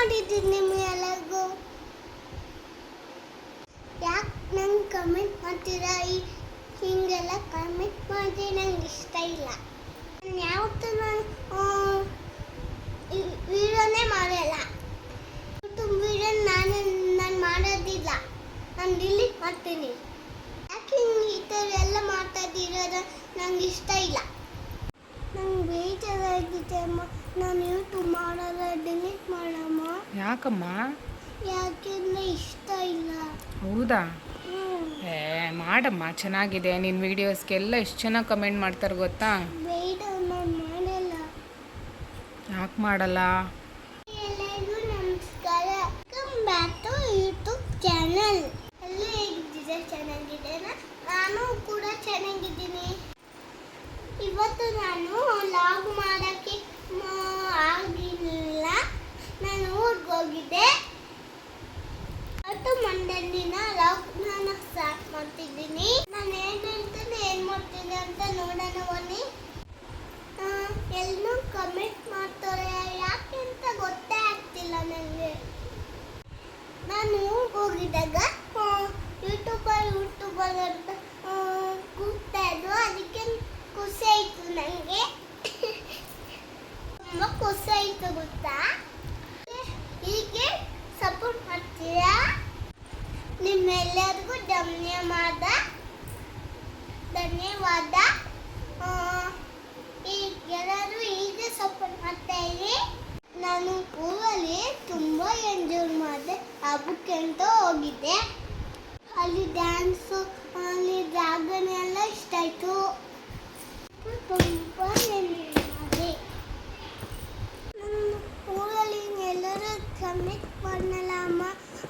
ಮಾಡಿದ್ದೀನಿ ನಿಮ್ಗೆ ಎಲ್ಲರಿಗೂ ಯಾಕೆ ನಂಗೆ ಕಮೆಂಟ್ ಮಾಡ್ತೀರಾ? ಈ ಹಿಂಗೆಲ್ಲ ಕಮೆಂಟ್ ಮಾಡಿ ನಂಗೆ ಇಷ್ಟ ಇಲ್ಲ. ನಾನು ಯಾವತ್ತೂ ನಾನು ವಿಡಿಯೋನೇ ಮಾಡಲ್ಲ. ಯೂಟ್ಯೂಬ್ ವಿಡಿಯೋ ನಾನು ನಾನು ಮಾಡೋದಿಲ್ಲ. ನಾನು ಡಿಲೀಟ್ ಮಾಡ್ತೀನಿ. ಯಾಕೆ ಹಿಂಗೆ ಈ ಥರ ಎಲ್ಲ ಮಾತಾಡಿರೋದು ನಂಗೆ ಇಷ್ಟ ಇಲ್ಲ. ನಂಗೆ ಬೇಜಾರಾಗಿದೆ ಅಮ್ಮ ನಾನು ಯೂಟ್ಯೂಬ್ ಮಾಡಲ್ಲ ಡಿಲೀಟ್ ಮಾಡಮ್ಮ. ಯಾಕಮ್ಮ? ಯಾಕೆಂದ್ರೆ ಇಷ್ಟ ಇಲ್ಲ. ಹೌದಾ? ಏ ಮಾಡಮ್ಮ ಚೆನ್ನಾಗಿದೆ. ನಿನ್ನ ವೀಡಿಯೋಸ್ಗೆಲ್ಲ ಎಷ್ಟು ಚೆನ್ನಾಗಿ ಕಮೆಂಟ್ ಮಾಡ್ತಾರೆ ಗೊತ್ತಾ? ಬೇಡ ನಾನು ಮಾಡಲ್ಲ. ಯಾಕೆ ಮಾಡಲ್ಲ ಎಲ್ಲರಿಗೂ ನಮಸ್ಕಾರ welcome back to YouTube channel ಎಲ್ಲ ಹೇಗಿದ್ದೀರಾ ಚೆನ್ನಾಗಿದ್ದೇನಾ ನಾನು ಕೂಡ ಚೆನ್ನಾಗಿದ್ದೀನಿ ಇವತ್ತು ನಾನು ಲಾಗ್ ಮಾಡೋಕ್ಕೆ ಮ- ಆಗಿಲ್ಲ ನಾನು ಊರಿಗೆ ಹೋಗಿದ್ದೆ ಮತ್ತು ಮಂಡಲಿನ ಲಾಗ್ ನಾನು ಸ್ಟಾರ್ಟ್ ಮಾಡ್ತಿದ್ದೀನಿ ನಾನು ಏನು ಹೇಳ್ತೇನೆ ಏನು ಮಾಡ್ತೀನಿ ಅಂತ ನೋಡೋಣ ಬನ್ನಿ ಎಲ್ಲರೂ ಕಮೆಂಟ್ ಮಾಡ್ತಾರೆ ಯಾಕೆ ಅಂತ ಗೊತ್ತೇ ಆಗ್ತಿಲ್ಲ ನನಗೆ ನಾನು ಹೋಗಿದ್ದಾಗ ಯೂಟ್ಯೂಬರ್ ಯೂಟ್ಯೂಬರ್ ಅಂತ ಆ, ಕೂಗ್ತಾ ಇದ್ರು ಅದಕ್ಕೆ ಖುಷಿ ಆಯಿತು ನನಗೆ ತುಂಬ ಖುಷಿ ಆಯಿತು ಗೊತ್ತಾ ಹೀಗೆ ಸಪೋರ್ಟ್ ಮಾಡ್ತೀರಾ ನಿಮ್ಮೆಲ್ಲರಿಗೂ ಧನ್ಯವಾದ. ಧನ್ಯವಾದ. ಎಲ್ಲರೂ ಈಗ ಸಪೋರ್ಟ್ ಮಾಡ್ತಾ ಇರಿ. ನಾನು ಊರಲ್ಲಿ ತುಂಬ ಎಂಜಾಯ್ ಮಾಡಿದೆ, ಹಬ್ಬಕ್ಕೆ ಅಂತ ಹೋಗಿದ್ದೆ. ಅಲ್ಲಿ ಡ್ಯಾನ್ಸು ಅಲ್ಲಿ ಡ್ರಾಗನ್ ಎಲ್ಲ ಇಷ್ಟ ಆಯಿತು. ತುಂಬ ಎಂಜಾಯ್ ಮಾಡಿದೆ. ಊರಲ್ಲಿ ಎಲ್ಲರೂ ಕಮೆಂಟ್ ಮಾಡಲ್ಲ ಅಮ್ಮ,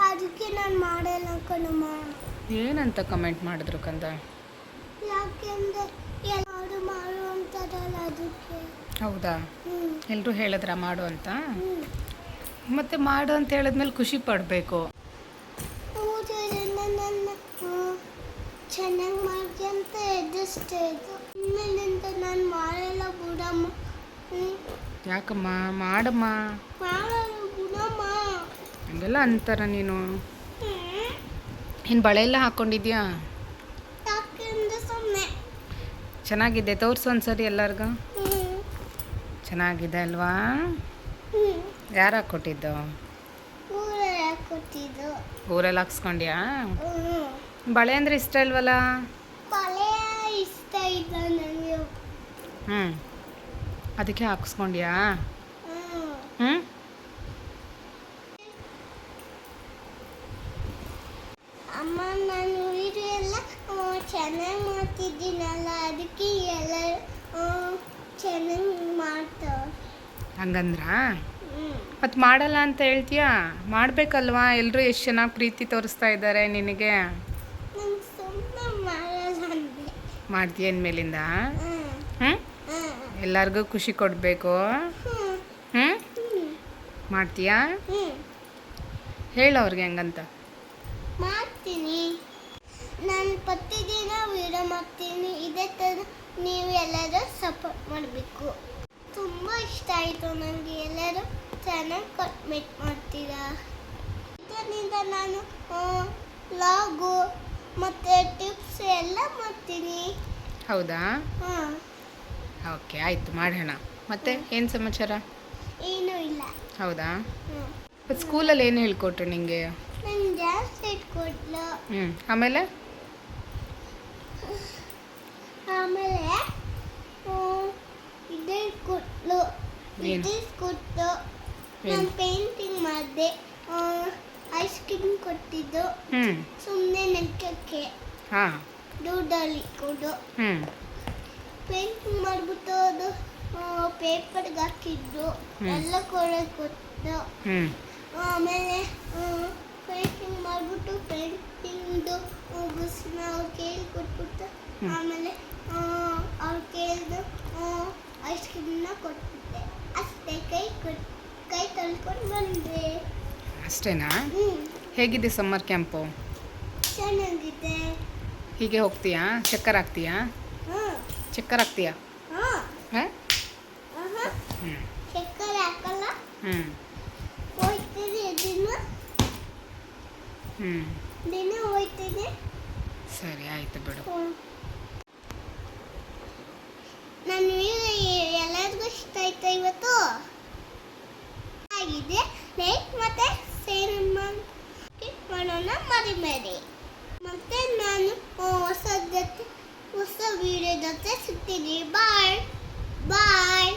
ಅದಕ್ಕೆ ನಾನು ಮಾಡಲ್ಲ ಕಣಮ್ಮ ಏನಂತ ಕಮೆಂಟ್ ಮಾಡಿದ್ರು ಕಂದ? ಹೌದಾ? ಎಲ್ಲರೂ ಹೇಳಿದ್ರ ಮಾಡು ಅಂತ? ಮತ್ತೆ ಮಾಡು ಅಂತ ಹೇಳಿದ್ಮೇಲೆ ಖುಷಿ ಪಡಬೇಕು. ಚೆನ್ನಾಗಿ ಮಾಡಿ ಅಂತ ಎದುರಿಸ್ತಾ ಇದ್ದು. ಇನ್ಮೇಲಿಂದ ನಾನು ಮಾಡಲ್ಲ ಬಿಡಮ್ಮ. ಯಾಕಮ್ಮ? ಮಾಡಮ್ಮ. ಮಾಡಲ್ಲ ಬಿಡಮ್ಮ. ಹಂಗೆಲ್ಲ ಅಂತಾರ ನೀನು. ಇನ್ನು ಬಳೆ ಎಲ್ಲ ಹಾಕ್ಕೊಂಡಿದ್ಯಾ ಚೆನ್ನಾಗಿದೆ ತೋರಿಸು ಒಂದ್ಸರಿ ಎಲ್ಲರಿಗೂ. ಚೆನ್ನಾಗಿದೆ ಅಲ್ವಾ? ಯಾರು ಹಾಕ್ಕೊಟ್ಟಿದ್ದು? ಊರಲ್ಲಿ ಹಾಕ್ಸ್ಕೊಂಡ್ಯಾ? ಬಳೆ ಅಂದರೆ ಇಷ್ಟ ಇಲ್ವಲ್ಲ? ಹ್ಞೂ ಅದಕ್ಕೆ ಹಾಕ್ಸ್ಕೊಂಡ್ಯಾ ಹ್ಞೂ ಹ್ಞೂ ಅಮ್ಮ ನಾನು ಇದು ಎಲ್ಲ ಚೆನ್ನಾಗಿ ಮಾಡ್ತಿದ್ದೀನಲ್ಲ ಅದಕ್ಕೆ ಎಲ್ಲ ಚೆನ್ನಾಗಿ ಮಾಡ್ತಾವೆ ಹಂಗಂದ್ರ? ಮತ್ತು ಮಾಡಲ್ಲ ಅಂತ ಹೇಳ್ತೀಯಾ? ಮಾಡಬೇಕಲ್ವಾ? ಎಲ್ಲರೂ ಎಷ್ಟು ಚೆನ್ನಾಗಿ ಪ್ರೀತಿ ತೋರಿಸ್ತಾ ಇದ್ದಾರೆ ನಿನಗೆ? ಮಾಡ್ತೀಯ ಮೇಲಿಂದ ಹ್ಞೂ ಎಲ್ಲರಿಗೂ ಖುಷಿ ಕೊಡಬೇಕು? ಹ್ಞೂ ಮಾಡ್ತೀಯಾ? ಹ್ಞೂ ಹೇಳು ಅವ್ರಿಗೆ ಹೆಂಗಂತ. ಮಾಡ್ತೀನಿ. ನಾನು ಪ್ರತಿದಿನ ವೀಡಿಯೋ ಮಾಡ್ತೀನಿ ಇದೇ ಥರ ನೀವು ಎಲ್ಲರೂ ಸಪೋರ್ಟ್ ಮಾಡಬೇಕು. ತುಂಬ ಇಷ್ಟ ಆಯಿತು ನನಗೆ ಎಲ್ಲರೂ ಚೆನ್ನಾಗಿ ಕಮೆಂಟ್ ಮಾಡ್ತೀರಾ? ಇದರಿಂದ ನಾನು ಲಾಗು ಮತ್ತು ಟಿಪ್ಸ್ ಎಲ್ಲ ಮಾಡ್ತೀನಿ. ಹೌದಾ? ಹಾಂ. ಓಕೆ ಆಯಿತು ಮಾಡೋಣ. ಮತ್ತೆ ಏನು ಸಮಾಚಾರ? ಏನೂ ಇಲ್ಲ. ಹೌದಾ? ಹ್ಞೂ ಸ್ಕೂಲಲ್ಲಿ ಏನು ಹೇಳ್ಕೊಟ್ರು ನಿಮಗೆ ಹ್ಞೂ ಆಮೇಲೆ? ಆಮೇಲೆ ಇದೇ ಕೊಟ್ಲು ಇದೆ ಕೊಟ್ಟು ನಾನು ಪೇಂಟಿಂಗ್ ಮಾಡಿದೆ. ಐಸ್ ಕ್ರೀಮ್ ಕೊಟ್ಟಿದ್ದು. ಸುಮ್ಮನೆ ನೆಕ್ಕಕ್ಕೆ ಹಾಂ. ಡೂಡಲ್ಲಿ ಕೊಡು. ಪೇಂಟಿಂಗ್ ಮಾಡಿಬಿಟ್ಟು ಅದು ಪೇಪರ್ಗೆ ಹಾಕಿದ್ದು. ಎಲ್ಲ ಕೊಡೋದು ಕೊಟ್ಟು ಆಮೇಲೆ ಪೇಂಟಿಂಗ್ ಮಾಡಿಬಿಟ್ಟು ಪೇಂಟಿಂಗ್ದು ಮುಗಿಸ್ನ ಅವ್ರು ಕೇಳಿ ಕೊಟ್ಬಿಟ್ಟು. ಆಮೇಲೆ ಅವ್ರು ಕೇಳಿದು ಐಸ್ ಕ್ರೀಮ್ನ ಕೊಟ್ಬಿಟ್ಟೆ ಅಷ್ಟೇ ಕೈ ಕೊಟ್ ಕೈ ತೊಳ್ಕೊಂಡು ಬಂದೆ ಅಷ್ಟೇನಾ? ಹೇಗಿದೆ ಸಮ್ಮರ್ ಕ್ಯಾಂಪು ಚೆನ್ನಾಗಿದೆ. ಹೀಗೆ ಹೋಗ್ತೀಯಾ? ಚಕ್ಕರ್ ಹಾಕ್ತೀಯಾ? ಚಕ್ಕರ್ ಹಾಕ್ತೀಯಾ? ಹಾಂ. ಚಕ್ಕರೆ ಹಾಕಲ್ಲ? ಹ್ಞೂ ಹೋಯ್ತು ದಿನ ಹ್ಞೂ ದಿನ ಸರಿ ಆಯಿತು ಬಿಡು. ನನ್ನ ವಿಡಿಯೋ ಎಲ್ಲರಿಗೂ ಇಷ್ಟ ಆಯ್ತಾ ಇವತ್ತು? ಆಗಿದೆ. ಲೈಕ್ ಮತ್ತೆ ಶೇರ್ ಮಾಡೋಣ ಮರಿಬೇಡಿ ಮತ್ತೆ ನಾನು ಹೊಸ ಜೊತೆ ಹೊಸ ವಿಡಿಯೋ ಜೊತೆ ಸಿಗ್ತೀನಿ. ಬಾಯ್. ಬಾಯ್.